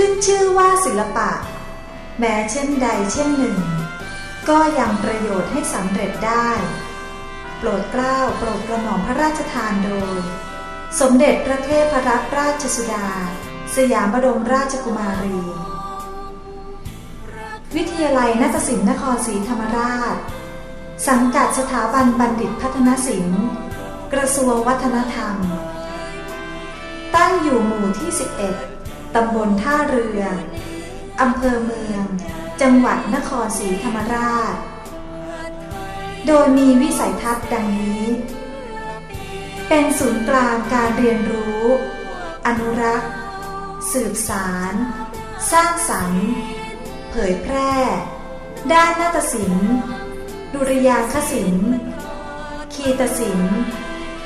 ขึ้นชื่อว่าศิลปะ แม้เช่นใดเช่นหนึ่ง ก็ยังประโยชน์ให้สำเร็จได้ โปรดเกล้าโปรดกระหม่อมพระราชทานโดย สมเด็จพระเทพรัตนราชสุดา สยามบรมราชกุมารี วิทยาลัยนาฏศิลป์นครศรีธรรมราช สังกัดสถาบันบัณฑิตพัฒนศิลป์ กระทรวงวัฒนธรรม ตั้งอยู่หมู่ที่ 11 ตำบลท่าเรือ อำเภอเมือง จังหวัดนครศรีธรรมราช โดยมีวิสัยทัศน์ดังนี้ เป็นศูนย์กลางการเรียนรู้ อนุรักษ์ สืบสาร สร้างสรรค์ เผยแพร่ ด้านนาฏศิลป์ดุริยางคศิลป์ คีตศิลป์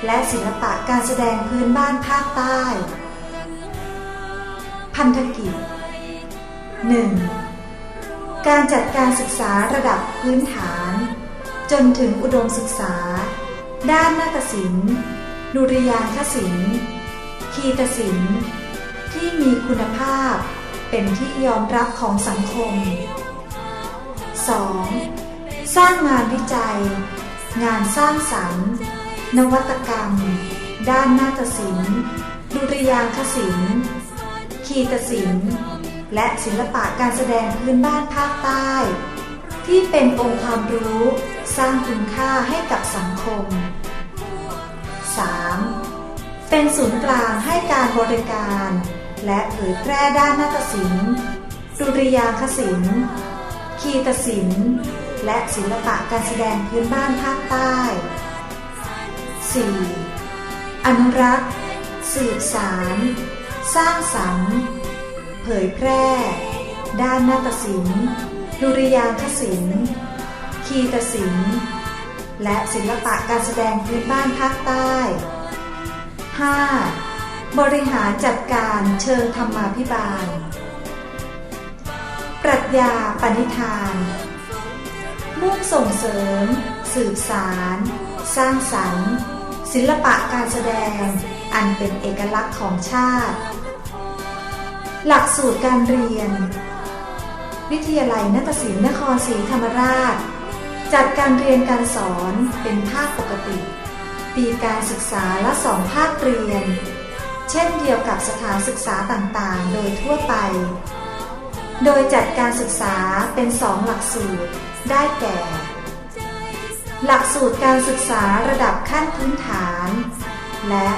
และศิลปะการแสดงพื้นบ้านภาคใต้ พันธกิจ 1. การจัดการศึกษาระดับพื้นฐาน จนถึงอุดมศึกษา ด้านนาฏศิลป์ดุริยางคศิลป์คีตศิลป์ที่มีคุณภาพเป็นที่ยอมรับของสังคม 2. สร้างงานวิจัย งานสร้างสรรค์ นวัตกรรม ด้านนาฏศิลป์ดุริยางคศิลป์ คีตศิลป์ และศิลปะการแสดงพื้นบ้านภาคใต้ ที่เป็นองค์ความรู้สร้างคุณค่าให้กับสังคม 3. เป็นศูนย์กลางให้การบริการ และเผยแพร่ด้านนาฏศิลป์ดุริยางคศิลป์คีตศิลป์และศิลปะการแสดงพื้นบ้านภาคใต้ 4. อนุรักษ์ สืบสาร สร้างสรรค์ เผยแพร่ ด้านนาฏศิลป์ดุริยางคศิลป์คีตศิลป์ และศิลปะการแสดงพื้นบ้านภาคใต้ 5. บริหารจัดการเชิงธรรมาภิบาล ปรัชญาปณิธาน มุ่งส่งเสริม สืบสาร สร้างสรรค์ ศิลปะการแสดงอันเป็นเอกลักษณ์ของชาติ หลักสูตรการเรียน วิทยาลัยนาฏศิลป์นครศรีธรรมราช จัดการเรียนการสอนเป็นภาคปกติ ปีการศึกษาละสองภาคเรียน เช่นเดียวกับสถานศึกษาต่างๆ โดยทั่วไป โดยจัดการศึกษาเป็นสองหลักสูตรได้แก่ หลักสูตรการศึกษาระดับขั้นพื้นฐาน และ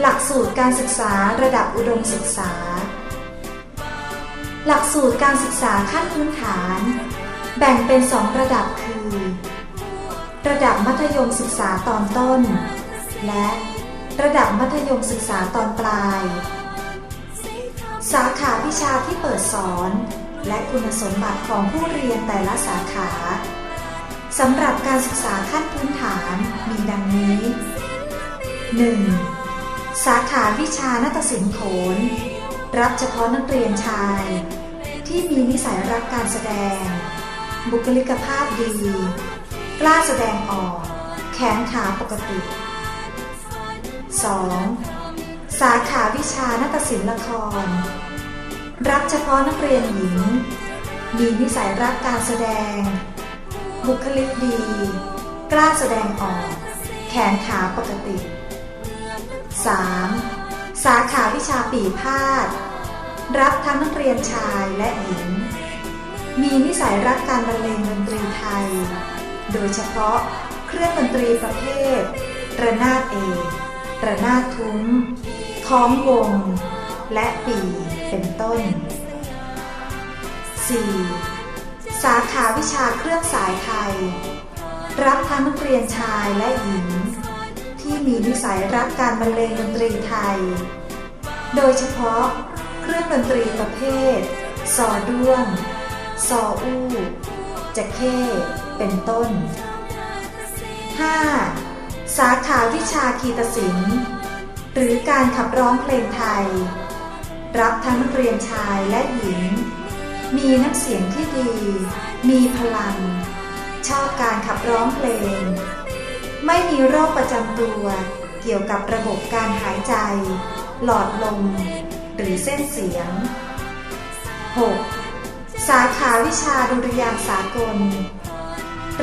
หลักสูตรการศึกษาระดับอุดมศึกษา หลักสูตรการศึกษาขั้นพื้นฐาน แบ่งเป็นสองระดับคือ ระดับมัธยมศึกษาตอนต้น และระดับมัธยมศึกษาตอนปลาย สาขาวิชาที่เปิดสอน และคุณสมบัติของผู้เรียนแต่ละสาขาสำหรับการศึกษาขั้นพื้นฐานมีดังนี้ 1. สาขาวิชานาฏศิลป์โขน รับเฉพาะนักเรียนชาย ที่มีนิสัยรักการแสดง บุคลิกภาพดี กล้าแสดงออก แขนขาปกติ 2. สาขาวิชานาฏศิลป์ละคร รับเฉพาะนักเรียนหญิง มีนิสัยรักการแสดง บุคลิกดี กล้าแสดงออก แขนขาปกติ 3. สาขาวิชาปีพาด รับทั้งนักเรียนชายและหญิง มีนิสัยรักการบรรเลงดนตรีไทย โดยเฉพาะเครื่องดนตรีประเภท ระนาดเอกระนาดทุ้มท้องวง และปีเป็นต้น 4. สาขาวิชาเครื่องสายไทย รับทั้งนักเรียนชายและหญิง ที่มีนิสัยรักการบรรเลงดนตรีไทย โดยเฉพาะ รื่องดนตรีประเภท ซอด้วง ซออู้จะเข้เป็นต้น 5. สาขาวิชาคีตศิลป์หรือการขับร้องเพลงไทย รับทั้งนักเรียนชายและหญิง มีน้ำเสียงที่ดี มีพลัง ชอบการขับร้องเพลง ไม่มีโรคประจำตัวเกี่ยวกับระบบการหายใจ หลอดลม หรือเส้นเสียง 6. สาขาวิชาดุริยางสากล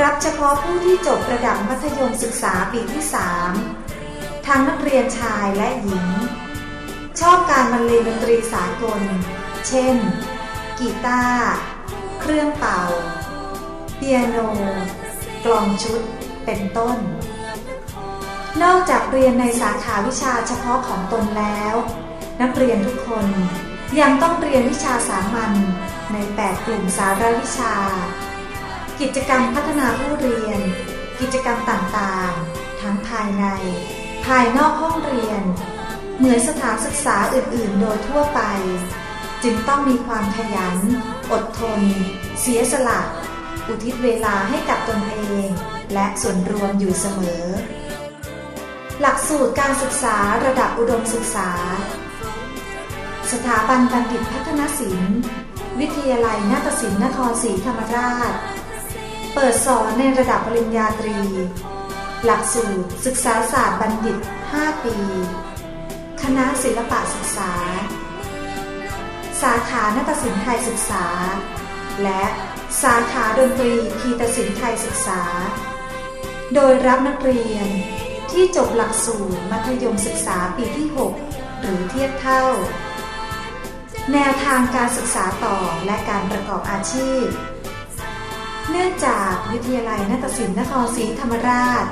รับเฉพาะผู้ที่จบระดับมัธยมศึกษาปีที่ 3 ทั้งนักเรียนชายและหญิง ชอบการบรรเลงดนตรีสากล เช่น กีตาร์ เครื่องเป่า เปียโน กลองชุด เป็นต้น นอกจากเรียนในสาขาวิชาเฉพาะของตนแล้ว นักเรียนทุกคนยังต้องเรียนวิชาสามัญใน 8 กลุ่มสารวิชา กิจกรรมพัฒนาผู้เรียน กิจกรรมต่างๆ ทั้งภายใน ภายนอกห้องเรียน เหมือนสถานศึกษาอื่นๆ โดยทั่วไป จึงต้องมีความขยัน อดทน เสียสละ อุทิศเวลาให้กับตนเอง และส่วนรวมอยู่เสมอ หลักสูตรการศึกษาระดับอุดมศึกษา สถาบันบัณฑิตพัฒนศิลป์ วิทยาลัยนาฏศิลป์นครศรีธรรมราช เปิดสอนในระดับปริญญาตรี หลักสูตรศึกษาศาสตร์บัณฑิต 5 ปี คณะศิลปะศึกษา สาขานาฏศิลป์ไทยศึกษา และสาขาดนตรีคีตศิลป์ไทยศึกษา โดยรับนักเรียนที่จบหลักสูตรมัธยมศึกษาปีที่ 6 หรือเทียบเท่า แนวทางการศึกษาต่อและการประกอบอาชีพ เนื่องจากวิทยาลัยนาฏศิลป์นครศรีธรรมราช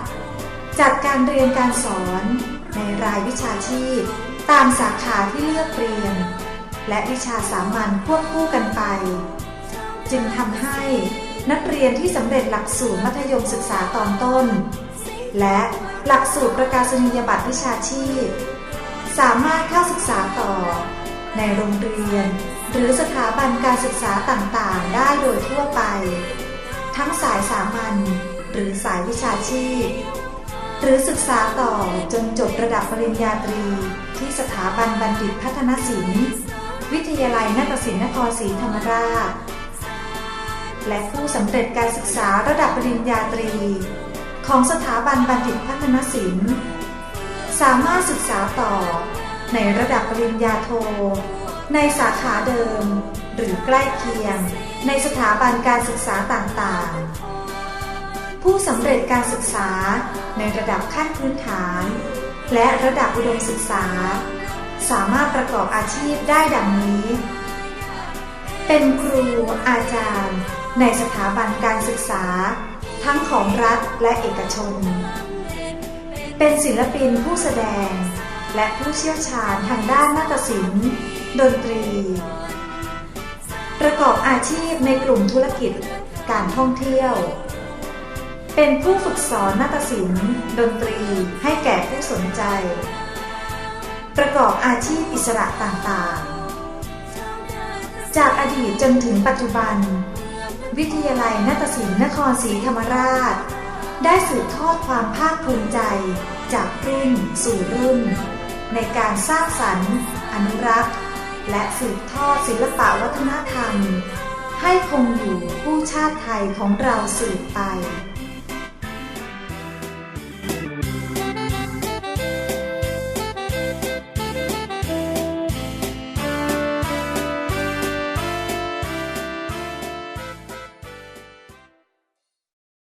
จัดการเรียนการสอนในรายวิชาชีพ ตามสาขาที่เลือกเรียน และวิชาสามัญควบคู่กันไป จึงทำให้นักเรียนที่สำเร็จหลักสูตรมัธยมศึกษาตอนต้น และหลักสูตรประกาศนียบัตรวิชาชีพ สามารถเข้าศึกษาต่อ ในโรงเรียน หรือสถาบันการศึกษาต่างๆ ได้โดยทั่วไป ทั้งสายสามัญหรือสายวิชาชีพ หรือศึกษาต่อจนจบระดับปริญญาตรี ที่สถาบันบัณฑิตพัฒนศิลป์ วิทยาลัยนาฏศิลป์นครศรีธรรมราช และผู้สำเร็จการศึกษาระดับปริญญาตรี ของสถาบันบัณฑิตพัฒนศิลป์ สามารถศึกษาต่อ ในระดับปริญญาโท ในสาขาเดิม หรือใกล้เคียง ในสถาบันการศึกษาต่างๆ ผู้สำเร็จการศึกษาในระดับขั้นพื้นฐาน และระดับอุดมศึกษา สามารถประกอบอาชีพได้ดังนี้ เป็นครูอาจารย์ ในสถาบันการศึกษา ทั้งของรัฐและเอกชน เป็นศิลปินผู้แสดง และผู้เชี่ยวชาญทางด้านนาฏศิลป์ดนตรี ประกอบอาชีพในกลุ่มธุรกิจการท่องเที่ยว เป็นผู้ฝึกสอนนาฏศิลป์ดนตรีให้แก่ผู้สนใจ ประกอบอาชีพอิสระต่างๆ จากอดีตจนถึงปัจจุบัน วิทยาลัยนาฏศิลป์นครศรีธรรมราช ได้สืบทอดความภาคภูมิใจจากรุ่นสู่รุ่น ในการสร้างสรรค์ อนุรักษ์ และสืบทอดศิลปะวัฒนธรรม ให้คงอยู่คู่ชาติไทยของเราสืบไป